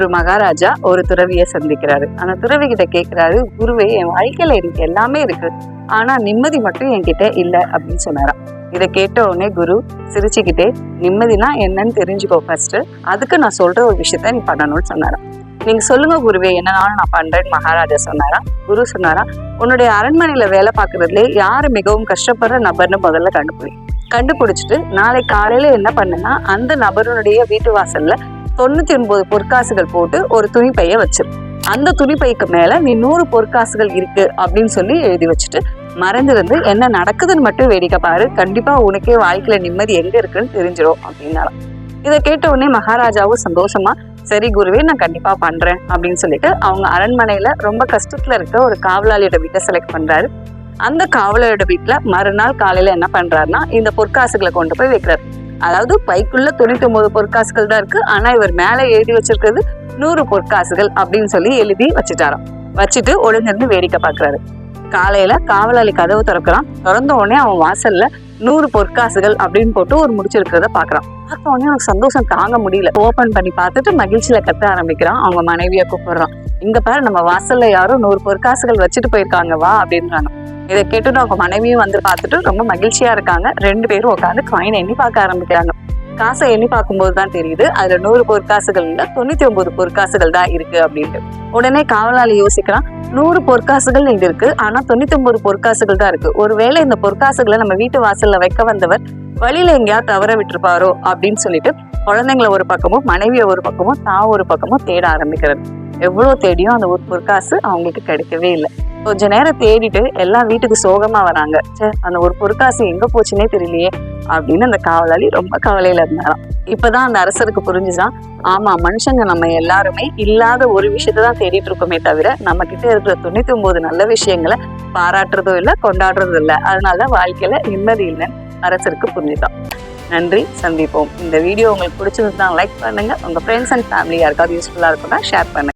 ஒரு மகாராஜா ஒரு துறவியை சந்திக்கிறாரு. அந்த துறவி கிட்ட கேக்குறாரு குருவே என் வாழ்க்கையில எனக்கு எல்லாமே இருக்கு. ஆனா நிம்மதி மட்டும் என்கிட்ட இல்ல அப்படின்னு சொன்னாராம். இதை கேட்ட உடனே குரு சிரிச்சுக்கிட்டே நிம்மதினா என்னன்னு தெரிஞ்சுக்கோ ஃபர்ஸ்ட் அதுக்கு நான் சொல்ற ஒரு விஷயத்த நீ பண்ணணும்னு சொன்னாராம். நீங்க சொல்லுங்க குருவே என்னனாலும் நான் பண்றேன்னு மகாராஜா சொன்னாராம். குரு சொன்னாரா உன்னுடைய அரண்மனையில வேலை பார்க்கறதுல யாரு மிகவும் கஷ்டப்படுற நபர்னு முதல்ல கண்டுபிடி. கண்டுபிடிச்சிட்டு நாளை காலையில என்ன பண்ணுனா அந்த நபருடைய வீட்டு வாசல்ல தொண்ணூத்தி ஒன்பது பொற்காசுகள் போட்டு ஒரு துணிப்பைய வச்சு. அந்த துணிப்பைக்கு மேல நீ நூறு பொற்காசுகள் இருக்கு அப்படின்னு சொல்லி எழுதி வச்சுட்டு மறைஞ்சிருந்து என்ன நடக்குதுன்னு மட்டும் வேடிக்கை பாரு. கண்டிப்பா உனக்கே வாழ்க்கையில நிம்மதி எங்க இருக்குன்னு தெரிஞ்சிடும் அப்படின்னாலாம் இதை கேட்ட உடனே மகாராஜாவும் சந்தோஷமா சரி குருவே நான் கண்டிப்பா பண்றேன் அப்படின்னு சொல்லிட்டு அவங்க அரண்மனையில ரொம்ப கஷ்டத்துல இருக்க ஒரு காவலாளியோட வீட்டை செலக்ட் பண்றாரு. அந்த காவலரோட வீட்டுல மறுநாள் காலையில என்ன பண்றாருன்னா இந்த பொற்காசுகளை கொண்டு போய் வைக்கிறாரு. அதாவது பைக்குள்ள தொண்ணூத்தி ஒன்பது பொற்காசுகள் தான் இருக்கு. ஆனா இவர் மேல எழுதி வச்சிருக்கிறது நூறு பொற்காசுகள் அப்படின்னு சொல்லி எழுதி வச்சுட்டாராம். வச்சுட்டு ஒளிஞ்சிருந்து வேடிக்கை பாக்குறாரு காலையில காவலாளி கதவு திறக்கிறான். திறந்த உடனே அவன் வாசல்ல நூறு பொற்காசுகள் அப்படின்னு போட்டு ஒரு முடிச்சிருக்கிறத பாக்குறான் பார்த்த உடனே அவனுக்கு சந்தோஷம் தாங்க முடியல. ஓபன் பண்ணி பார்த்துட்டு மகிழ்ச்சியில கத்த ஆரம்பிக்கிறான். அவங்க மனைவியை கூப்பிடுறான். இங்க பாரு நம்ம வாசல்ல யாரோ நூறு பொற்காசுகள் வச்சுட்டு போயிருக்காங்க வா அப்படின்றாங்க. இதை கேட்டு அவங்க மனைவியும் வந்து பார்த்துட்டு ரொம்ப மகிழ்ச்சியா இருக்காங்க. ரெண்டு பேரும் உட்காந்து காயின் எண்ணி பார்க்க ஆரம்பிக்கிறாங்க. காசை எண்ணி பார்க்கும்போது தான் தெரியுது அதுல நூறு பொற்காசுகள் இல்ல தொண்ணூத்தி ஒன்பது பொற்காசுகள் தான் இருக்கு அப்படின்ட்டு. உடனே காவலாளி யோசிக்கிறான் நூறு பொற்காசுகள் இங்க இருக்கு ஆனா தொண்ணூத்தி ஒன்பது பொற்காசுகள் தான் இருக்கு. ஒருவேளை இந்த பொற்காசுகளை நம்ம வீட்டு வாசல்ல வைக்க வந்தவர் வழியில எங்கேயாவது தவற விட்டுருப்பாரோ அப்படின்னு சொல்லிட்டு குழந்தைங்கள ஒரு பக்கமும் மனைவியை ஒரு பக்கமும் தான் ஒரு பக்கமும் தேட ஆரம்பிக்கிறது. எவ்வளோ தேடியும் அந்த ஒரு பொற்காசு அவங்களுக்கு கிடைக்கவே இல்லை. கொஞ்ச நேரம் தேடிட்டு எல்லாம் வீட்டுக்கு சோகமா வராங்க. சே அந்த ஒரு பொற்காசு எங்க போச்சுன்னே தெரியலையே அப்படின்னு அந்த காவலாளி ரொம்ப கவலையில இருந்தாராம். இப்பதான் அந்த அரசருக்கு புரிஞ்சுதான் ஆமா மனுஷங்க நம்ம எல்லாருமே இல்லாத ஒரு விஷயத்தை தான் தேடிட்டு இருக்கோமே தவிர நம்ம கிட்ட இருக்கிற தொண்ணூத்தி ஒன்பது நல்ல விஷயங்களை பாராட்டுறதும் இல்லை கொண்டாடுறதும் இல்லை. அதனால வாழ்க்கையில நிம்மதி இல்லைன்னு அரசருக்கு புரிஞ்சுதான் நன்றி. சந்திப்போம். இந்த வீடியோ உங்களுக்கு பிடிச்சிருந்தா லைக் பண்ணுங்க. உங்க ஃப்ரெண்ட்ஸ் அண்ட் ஃபேமிலி யாருக்காவது யூஸ்ஃபுல்லா இருக்கும்னா ஷேர் பண்ணுங்க.